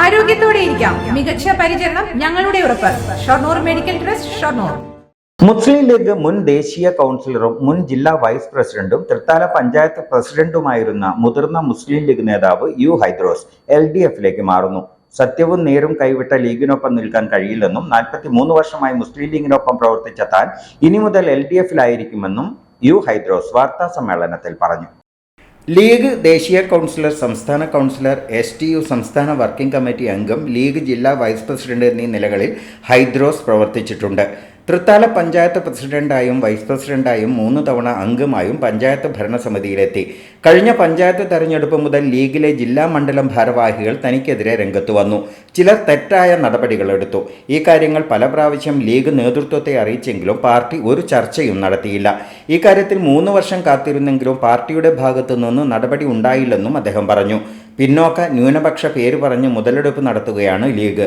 ആരോഗ്യത്തോടെ ഇരിക്കാം. മികച്ച പരിചരണം ഞങ്ങളുടെ ഉറപ്പ്. Shoranur medical trust Shoranur. Muslim League മുൻ ദേശീയ കൗൺസിലറും മുൻ ജില്ലാ വൈസ് പ്രസിഡന്റും തൃത്താല പഞ്ചായത്ത് പ്രസിഡന്റുമായിരുന്ന മുതിർന്ന മുസ്ലിം ലീഗ് നേതാവ് യു ഹൈദ്രോസ് എൽ ഡി എഫിലേക്ക് മാറുന്നു. സത്യവും നേരും കൈവിട്ട ലീഗിനൊപ്പം നിൽക്കാൻ കഴിയില്ലെന്നും നാൽപ്പത്തി മൂന്ന് വർഷമായി മുസ്ലിം ലീഗിനൊപ്പം പ്രവർത്തിച്ച താൻ ഇനി മുതൽ എൽ ഡി എഫിലായിരിക്കുമെന്നും യു ഹൈദ്രോസ് വാർത്താ സമ്മേളനത്തിൽ പറഞ്ഞു. ലീഗ് ദേശീയ കൗൺസിലർ സംസ്ഥാന കൗൺസിലർ എസ് ടി യു സംസ്ഥാന വർക്കിംഗ് കമ്മിറ്റി അംഗം ലീഗ് ജില്ലാ വൈസ് പ്രസിഡന്റ് എന്നീ നിലകളിൽ ഹൈദ്രോസ് പ്രവർത്തിച്ചിട്ടുണ്ട്. തൃത്താല പഞ്ചായത്ത് പ്രസിഡന്റായും വൈസ് പ്രസിഡന്റായും മൂന്ന് തവണ അംഗമായും പഞ്ചായത്ത് ഭരണസമിതിയിലെത്തി. കഴിഞ്ഞ പഞ്ചായത്ത് തെരഞ്ഞെടുപ്പ് മുതൽ ലീഗിലെ ജില്ലാ മണ്ഡലം ഭാരവാഹികൾ തനിക്കെതിരെ രംഗത്ത് വന്നു. ചിലർ തെറ്റായ നടപടികളെടുത്തു ഈ കാര്യങ്ങൾ പല പ്രാവശ്യം ലീഗ് നേതൃത്വത്തെ അറിയിച്ചെങ്കിലും പാർട്ടി ഒരു ചർച്ചയും നടത്തിയില്ല. ഇക്കാര്യത്തിൽ കാര്യത്തിൽ മൂന്ന് വർഷം കാത്തിരുന്നെങ്കിലും പാർട്ടിയുടെ ഭാഗത്തു നിന്ന് നടപടി ഉണ്ടായില്ലെന്നും അദ്ദേഹം പറഞ്ഞു. പിന്നോക്ക ന്യൂനപക്ഷ പേര് പറഞ്ഞ് മുതലെടുപ്പ് നടത്തുകയാണ് ലീഗ്.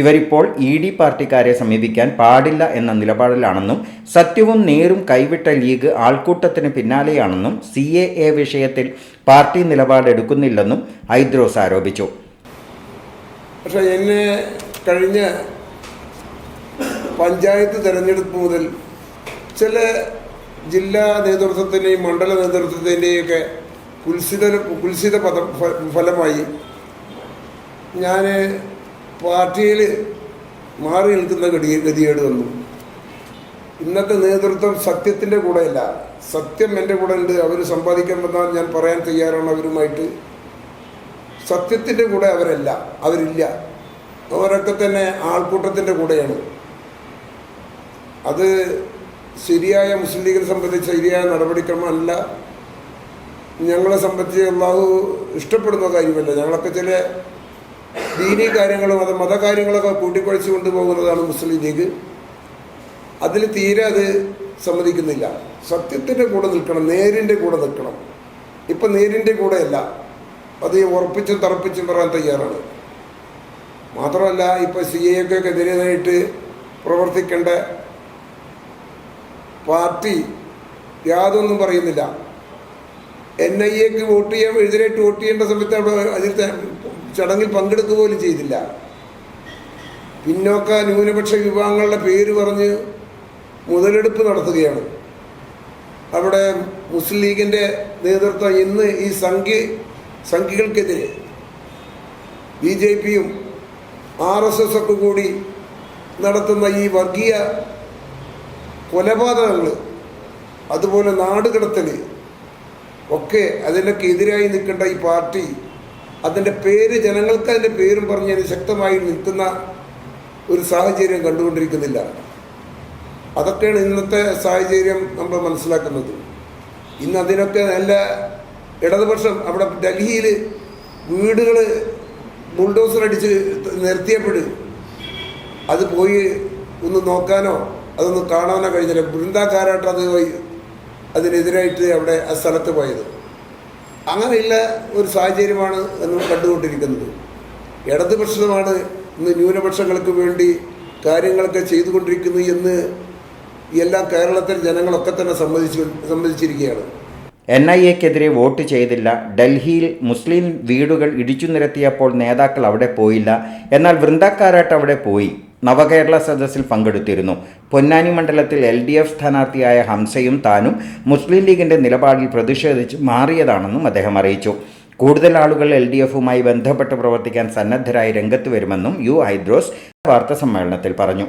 ഇവരിപ്പോൾ ഇ ഡി പാർട്ടിക്കാരെ സമീപിക്കാൻ പാടില്ല എന്ന നിലപാടിലാണെന്നും സത്യവും നേരും കൈവിട്ട ലീഗ് ആൾക്കൂട്ടത്തിന് പിന്നാലെയാണെന്നും സി എ എ വിഷയത്തിൽ പാർട്ടി നിലപാടെടുക്കുന്നില്ലെന്നും ഹൈദ്രോസ് ആരോപിച്ചു. പക്ഷേ എന്നെ കഴിഞ്ഞ പഞ്ചായത്ത് തെരഞ്ഞെടുപ്പ് മുതൽ ചില ജില്ലാ നേതൃത്വത്തിന്റെയും മണ്ഡല നേതൃത്വത്തിന്റെയും ഒക്കെ കുൽസിത കുൽസിത പദ ഫലമായി ഞാൻ പാർട്ടിയിൽ മാറി നിൽക്കുന്ന ഗതി ഗതികേട് വന്നു. ഇന്നത്തെ നേതൃത്വം സത്യത്തിന്റെ കൂടെയല്ല. സത്യം എന്റെ കൂടെ ഉണ്ട് അവർ സമ്പാദിക്കാൻ വന്നാൽ ഞാൻ പറയാൻ തയ്യാറാണ് അവരുമായിട്ട്. സത്യത്തിന്റെ കൂടെ അവരല്ല. അവരില്ല. അവരൊക്കെ തന്നെ ആൾക്കൂട്ടത്തിന്റെ കൂടെയാണ്. അത് ശരിയായ മുസ്ലിം ലീഗിനെ സംബന്ധിച്ച് ശരിയായ നടപടിക്രമമല്ല. ഞങ്ങളെ സംബന്ധിച്ച് അള്ളാഹു ഇഷ്ടപ്പെടുന്ന കാര്യമല്ല. ഞങ്ങളൊക്കെ ചില ദീനി കാര്യങ്ങളും അത് മതകാര്യങ്ങളൊക്കെ കൂട്ടിക്കുഴച്ച് കൊണ്ടുപോകുന്നതാണ് മുസ്ലിം ലീഗ്. അതിൽ തീരെ അത് സമ്മതിക്കുന്നില്ല. സത്യത്തിന്റെ കൂടെ നിൽക്കണം നേരിന്റെ കൂടെ നിൽക്കണം. ഇപ്പം നേരിന്റെ കൂടെയല്ല. അത് ഉറപ്പിച്ചും തറപ്പിച്ചും പറയാൻ തയ്യാറാണ്. മാത്രമല്ല ഇപ്പോൾ സി എക്കെതിരായിട്ട് പ്രവർത്തിക്കേണ്ട പാർട്ടി യാതൊന്നും പറയുന്നില്ല. എൻ ഐ എക്ക് വോട്ട് ചെയ്യാൻ എതിരായിട്ട് വോട്ട് ചെയ്യേണ്ട സമയത്ത് അവിടെ അതിൽ ചടങ്ങിൽ പങ്കെടുക്കുക പോലും ചെയ്തില്ല. പിന്നോക്ക ന്യൂനപക്ഷ വിഭാഗങ്ങളുടെ പേര് പറഞ്ഞ് മുതലെടുപ്പ് നടത്തുകയാണ്. അവിടെ മുസ്ലിം ലീഗിന്റെ നേതൃത്വം ഇന്ന് ഈ സംഖ്യ സംഘികൾക്കെതിരെ ബി ജെ പിയും ആർ എസ് എസ് ഒക്കെ കൂടി നടത്തുന്ന ഈ വർഗീയ കൊലപാതകങ്ങൾ അതുപോലെ നാടുകടത്തൽ ഒക്കെ അതിനൊക്കെ എതിരായി നിൽക്കേണ്ട ഈ പാർട്ടി അതിന്റെ പേര് ജനങ്ങൾക്ക് അതിന്റെ പേരും പറഞ്ഞ് അതിന് ശക്തമായി നിൽക്കുന്ന ഒരു സാഹചര്യം കണ്ടുകൊണ്ടിരിക്കുന്നില്ല. അതൊക്കെയാണ് ഇന്നത്തെ സാഹചര്യം നമ്മൾ മനസ്സിലാക്കുന്നത്. ഇന്ന് അതിനൊക്കെ നല്ല ഇടതുപക്ഷം അവിടെ ഡൽഹിയിൽ വീടുകൾ ബുൾഡോസർ അടിച്ച് നിർത്തിയപ്പോൾ അത് പോയി ഒന്ന് നോക്കാനോ അതൊന്ന് കാണാനോ കഴിഞ്ഞില്ല. ബൃന്ദാക്കാരായിട്ട് അത് അതിനെതിരായിട്ട് അവിടെ ആ സ്ഥലത്ത് പോയത്. അങ്ങനെയുള്ള ഒരു സാഹചര്യമാണ് നമ്മൾ കണ്ടുകൊണ്ടിരിക്കുന്നത്. ഇടതുപക്ഷമാണ് ഇന്ന് ന്യൂനപക്ഷങ്ങൾക്ക് വേണ്ടി കാര്യങ്ങളൊക്കെ ചെയ്തുകൊണ്ടിരിക്കുന്നു എന്ന് എല്ലാ കേരളത്തിലെ ജനങ്ങളൊക്കെ തന്നെ സമ്മതിച്ചു സമ്മതിച്ചിരിക്കുകയാണ്. എൻ ഐ എക്കെതിരെ വോട്ട് ചെയ്തില്ല. ഡൽഹിയിൽ മുസ്ലിം വീടുകൾ ഇടിച്ചു നിരത്തിയപ്പോൾ നേതാക്കൾ അവിടെ പോയില്ല. എന്നാൽ വൃന്ദക്കാരാട്ട് അവിടെ പോയി. നവകേരള സദസ്സിൽ പങ്കെടുത്തിരുന്നു. പൊന്നാനി മണ്ഡലത്തിൽ എൽ ഡി എഫ് സ്ഥാനാർത്ഥിയായ ഹംസയും താനും മുസ്ലിം ലീഗിന്റെ നിലപാടിൽ പ്രതിഷേധിച്ച് മാറിയതാണെന്നും അദ്ദേഹം അറിയിച്ചു. കൂടുതൽ ആളുകൾ എൽ ഡി എഫുമായി ബന്ധപ്പെട്ട് പ്രവർത്തിക്കാൻ സന്നദ്ധരായി രംഗത്ത് വരുമെന്നും യു ഹൈദ്രോസ് വാർത്താസമ്മേളനത്തിൽ പറഞ്ഞു.